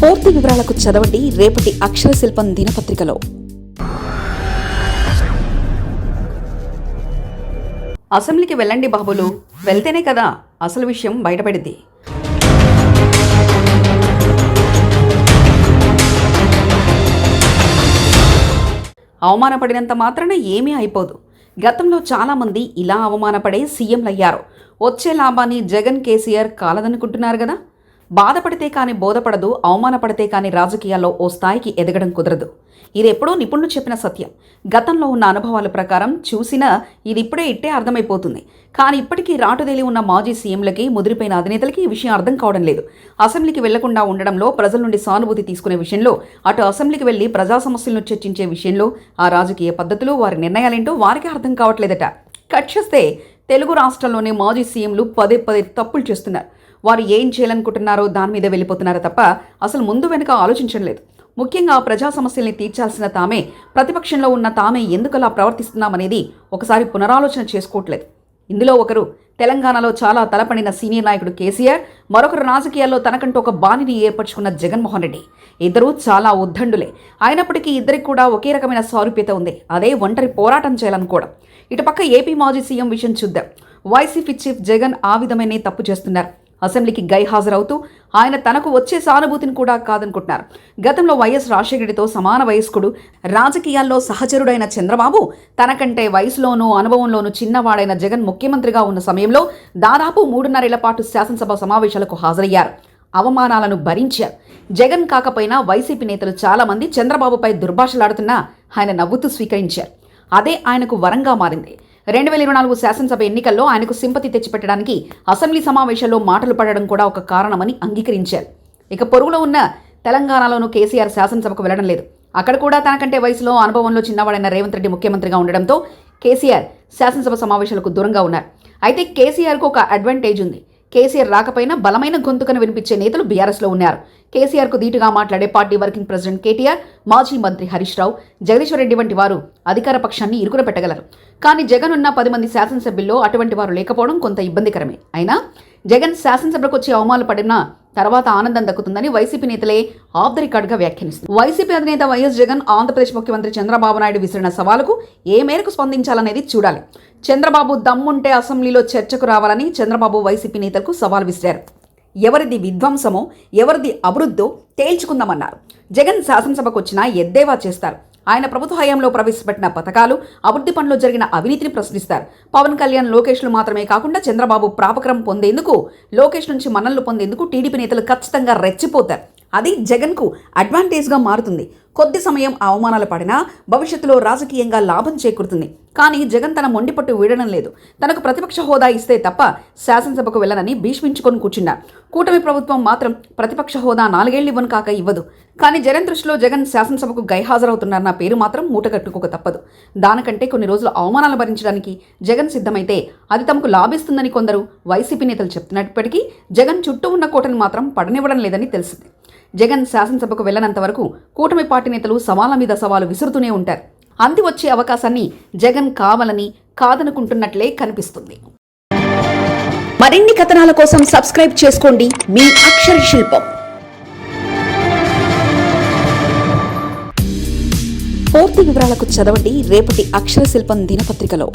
పూర్తి వివరాలకు చదవండి రేపటి అక్షర శిల్పం దినపత్రికలో. అసెంబ్లీకి వెళ్ళండి బాబులు. వెళ్తేనే కదా అసలు విషయం బయటపడింది. అవమానపడినంత మాత్రాన ఏమీ అయిపోదు. గతంలో చాలామంది ఇలా అవమానపడే సీఎంలయ్యారు. వచ్చే లాభాన్ని జగన్ కేసీఆర్ కాలదనుకుంటున్నారు కదా. బాధపడితే కానీ బోధపడదు అవమానపడితే కానీ రాజకీయాల్లో ఓ స్థాయికి ఎదగడం కుదరదు. ఇది ఎప్పుడో నిపుణులు చెప్పిన సత్యం. గతంలో ఉన్న అనుభవాల ప్రకారం చూసినా ఇది ఇప్పుడే ఇట్టే అర్థమైపోతుంది. కానీ ఇప్పటికీ రాటుదేలి ఉన్న మాజీ సీఎంలకి ముదిరిపోయిన అధినేతలకి ఈ విషయం అర్థం కావడం లేదు. అసెంబ్లీకి వెళ్ళకుండా ఉండడంలో ప్రజల నుండి సానుభూతి తీసుకునే విషయంలో అటు అసెంబ్లీకి వెళ్ళి ప్రజా సమస్యలను చర్చించే విషయంలో ఆ రాజకీయ పద్ధతులు వారి నిర్ణయాలేంటో వారికి అర్థం కావట్లేదట. కట్ చేస్తే తెలుగు రాష్ట్రాల్లోని మాజీ సీఎంలు పదే పదే తప్పులు చేస్తున్నారు. వారు ఏం చేయాలనుకుంటున్నారో దాని మీద వెళ్ళిపోతున్నారో తప్ప అసలు ముందు వెనుక ఆలోచించడం లేదు. ముఖ్యంగా ప్రజా సమస్యల్ని తీర్చాల్సిన తామే ప్రతిపక్షంలో ఉన్న తామే ఎందుకలా ప్రవర్తిస్తున్నామనేది ఒకసారి పునరాలోచన చేసుకోవట్లేదు. ఇందులో ఒకరు తెలంగాణలో చాలా తలపడిన సీనియర్ నాయకుడు కేసీఆర్ మరొకరు రాజకీయాల్లో తనకంటూ ఒక బాణిని ఏర్పరచుకున్న జగన్మోహన్ రెడ్డి. ఇద్దరూ చాలా ఉద్దండులే. అయినప్పటికీ ఇద్దరికి కూడా ఒకే రకమైన సారూప్యత ఉంది. అదే ఒంటరి పోరాటం చేయాలనుకోవడం. ఇటుపక్క ఏపీ మాజీ సీఎం విషయం చూద్దాం. వైసీపీ చీఫ్ జగన్ ఆ విధమైన తప్పు చేస్తున్నారు. అసెంబ్లీకి గై హాజరవుతూ ఆయన తనకు వచ్చే సానుభూతిని కూడా కాదనుకుంటున్నారు. గతంలో వైఎస్ రాజశేఖరెడ్డితో సమాన వయస్కుడు రాజకీయాల్లో సహచరుడైన చంద్రబాబు తనకంటే వయసులోనూ అనుభవంలోనూ చిన్నవాడైన జగన్ ముఖ్యమంత్రిగా ఉన్న సమయంలో దాదాపు మూడున్నరేళ్ళ పాటు శాసనసభ సమావేశాలకు హాజరయ్యారు. అవమానాలను భరించారు. జగన్ కాకపోయినా వైసీపీ నేతలు చాలామంది చంద్రబాబుపై దుర్భాషలాడుతున్నా ఆయన నవ్వుతూ స్వీకరించారు. అదే ఆయనకు వరంగా మారింది. రెండు వేల ఇరవై నాలుగు శాసనసభ ఎన్నికల్లో ఆయనకు సింపతి తెచ్చిపెట్టడానికి అసెంబ్లీ సమావేశాల్లో మాటలు పడడం కూడా ఒక కారణమని అంగీకరించారు. ఇక పొరుగులో ఉన్న తెలంగాణలోనూ కేసీఆర్ శాసనసభకు వెళ్ళడం లేదు. అక్కడ కూడా తనకంటే వయసులో అనుభవంలో చిన్నవాడైన రేవంత్ రెడ్డి ముఖ్యమంత్రిగా ఉండడంతో కేసీఆర్ శాసనసభ సమావేశాలకు దూరంగా ఉన్నారు. అయితే కేసీఆర్కు ఒక అడ్వాంటేజ్ ఉంది. కేసీఆర్ రాకపోయినా బలమైన గొంతుకను వినిపించే నేతలు బీఆర్ఎస్లో ఉన్నారు. కేసీఆర్కు ధీటుగా మాట్లాడే పార్టీ వర్కింగ్ ప్రెసిడెంట్ కేటీఆర్ మాజీ మంత్రి హరీష్ రావు జగదీశ్వర్ రెడ్డి వంటి వారు అధికార పక్షాన్ని ఇరుకున పెట్టగలరు. కానీ జగన్ ఉన్న పది మంది శాసనసభ్యుల్లో అటువంటి వారు లేకపోవడం కొంత ఇబ్బందికరమే. అయినా జగన్ శాసనసభకు వచ్చి అవమానాలు తర్వాత ఆనందం దక్కుతుందని వైసీపీ నేతలే ఆఫ్ ద రికార్డ్గా వ్యాఖ్యానిస్తుంది వైసీపీ అధినేత వైఎస్ జగన్ ఆంధ్రప్రదేశ్ ముఖ్యమంత్రి చంద్రబాబు నాయుడు విసిరిన సవాలుకు ఏ మేరకు స్పందించాలనేది చూడాలి. చంద్రబాబు దమ్ముంటే అసెంబ్లీలో చర్చకు రావాలని చంద్రబాబు వైసీపీ నేతలకు సవాల్ విసిరారు. ఎవరిది విధ్వంసమో ఎవరిది అభివృద్ధో తేల్చుకుందామన్నారు. జగన్ శాసనసభకు వచ్చినా ఎద్దేవా చేస్తారు. ఆయన ప్రభుత్వ హయాంలో ప్రవేశపెట్టిన పథకాలు అభివృద్ధి పనులు జరిగిన అవినీతిని ప్రశ్నిస్తారు. పవన్ కళ్యాణ్ లోకేష్లు మాత్రమే కాకుండా చంద్రబాబు ప్రాపకరం పొందేందుకు లోకేష్ నుంచి మన్నలు పొందేందుకు టీడీపీ నేతలు ఖచ్చితంగా రెచ్చిపోతారు. అది జగన్కు అడ్వాంటేజ్గా మారుతుంది. కొద్ది సమయం అవమానాలు పడినా భవిష్యత్తులో రాజకీయంగా లాభం చేకూరుతుంది. కానీ జగన్ తన మొండిపట్టు వీడడం లేదు. తనకు ప్రతిపక్ష హోదా ఇస్తే తప్ప శాసనసభకు వెళ్ళనని భీష్మించుకొని కూర్చున్నారు. కూటమి ప్రభుత్వం మాత్రం ప్రతిపక్ష హోదా నాలుగేళ్ళు ఇవ్వను కాక ఇవ్వదు. కానీ జగన్ దృష్టిలో జగన్ శాసనసభకు గైహాజరవుతున్నారన్న పేరు మాత్రం మూటగట్టుకోక తప్పదు. దానికంటే కొన్ని రోజులు అవమానాలు భరించడానికి జగన్ సిద్ధమైతే అది తమకు లాభిస్తుందని కొందరు వైసీపీ నేతలు చెప్తున్నప్పటికీ జగన్ చుట్టూ ఉన్న కోటను మాత్రం పడనివ్వడం లేదని తెలిసింది. జగన్ శాసనసభకు వెళ్ళనంత వరకు కూటమి పార్టీ నేతలు సవాళ్ళ మీద సవాలు విసురుతూనే ఉంటారు. అంది వచ్చే అవకాశాన్ని జగన్ కావాలని కాదనుకుంటున్నట్లే కనిపిస్తుంది. మరిన్ని కథనాల కోసం సబ్స్క్రైబ్ చేసుకోండి మీ అక్షర శిల్పం. పూర్తి వివరాలకు చదవండి రేపటి అక్షర శిల్పం దినపత్రికలో.